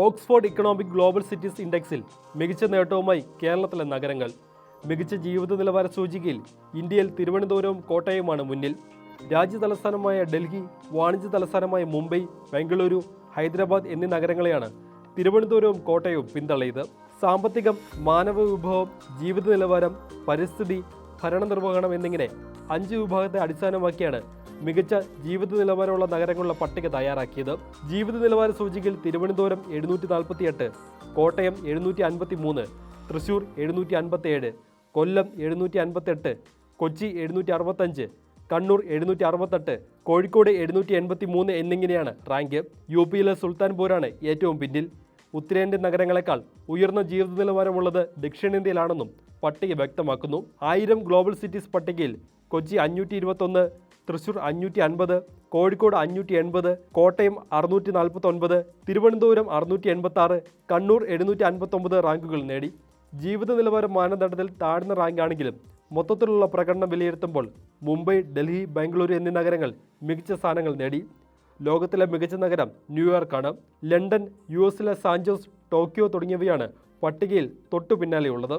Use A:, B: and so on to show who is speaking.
A: Oxford economic global cities ഇൻഡെക്സിൽ മികച്ച നേട്ടവുമായി കേരളത്തിലെ നഗരങ്ങൾ. മികച്ച ജീവിത നിലവാര സൂചികയിൽ ഇന്ത്യയിൽ തിരുവനന്തപുരവും കോട്ടയവുമാണ് മുന്നിൽ. രാജ്യ തലസ്ഥാനമായ ഡൽഹി വാണിജ്യ തലസ്ഥാനമായ മുംബൈ ബംഗളൂരു ഹൈദരാബാദ് എന്നീ നഗരങ്ങളെയാണ് തിരുവനന്തപുരവും കോട്ടയവും പിന്തള്ളിയത്. സാമ്പത്തികം മാനവ വിഭവം ജീവിത നിലവാരം പരിസ്ഥിതി ഭരണനിർവഹണം എന്നിങ്ങനെ അഞ്ച് വിഭാഗത്തെ അടിസ്ഥാനമാക്കിയാണ് മികച്ച ജീവിത നിലവാരമുള്ള നഗരങ്ങളുടെ പട്ടിക തയ്യാറാക്കിയത്. ജീവിത നിലവാര സൂചികയിൽ തിരുവനന്തപുരം എഴുന്നൂറ്റി നാൽപ്പത്തി എട്ട് കോട്ടയം എഴുന്നൂറ്റി അൻപത്തി മൂന്ന് തൃശൂർ എഴുന്നൂറ്റി അൻപത്തി ഏഴ് കൊല്ലം എഴുന്നൂറ്റി അൻപത്തെട്ട് കൊച്ചി എഴുന്നൂറ്റി അറുപത്തഞ്ച് കണ്ണൂർ എഴുന്നൂറ്റി അറുപത്തെട്ട് കോഴിക്കോട് എഴുന്നൂറ്റി എൺപത്തി മൂന്ന് എന്നിങ്ങനെയാണ് റാങ്ക്. യു പിയിലെ സുൽത്താൻപൂരാണ് ഏറ്റവും പിന്നിൽ. ഉത്തരേന്ത്യൻ നഗരങ്ങളെക്കാൾ ഉയർന്ന ജീവിത നിലവാരമുള്ളത് ദക്ഷിണേന്ത്യയിലാണെന്നും പട്ടിക വ്യക്തമാക്കുന്നു. ആയിരം ഗ്ലോബൽ സിറ്റീസ് പട്ടികയിൽ കൊച്ചി അഞ്ഞൂറ്റി ഇരുപത്തൊന്ന് തൃശൂർ അഞ്ഞൂറ്റി അൻപത് കോഴിക്കോട് അഞ്ഞൂറ്റി എൺപത് കോട്ടയം അറുന്നൂറ്റി നാൽപ്പത്തൊൻപത് തിരുവനന്തപുരം അറുന്നൂറ്റി എൺപത്തി ആറ് കണ്ണൂർ എഴുന്നൂറ്റി അൻപത്തൊമ്പത് റാങ്കുകൾ നേടി. ജീവിത നിലവാര മാനദണ്ഡത്തിൽ താഴ്ന്ന റാങ്കാണെങ്കിലും മൊത്തത്തിലുള്ള പ്രകടനം വിലയിരുത്തുമ്പോൾ മുംബൈ ഡൽഹി ബാംഗ്ലൂരു എന്നീ നഗരങ്ങൾ മികച്ച സ്ഥാനങ്ങൾ നേടി. ലോകത്തിലെ മികച്ച നഗരം ന്യൂയോർക്കാണ്. ലണ്ടൻ യു എസിലെ സാൻജോസ് ടോക്കിയോ തുടങ്ങിയവയാണ് പട്ടികയിൽ തൊട്ടു പിന്നാലെയുള്ളത്.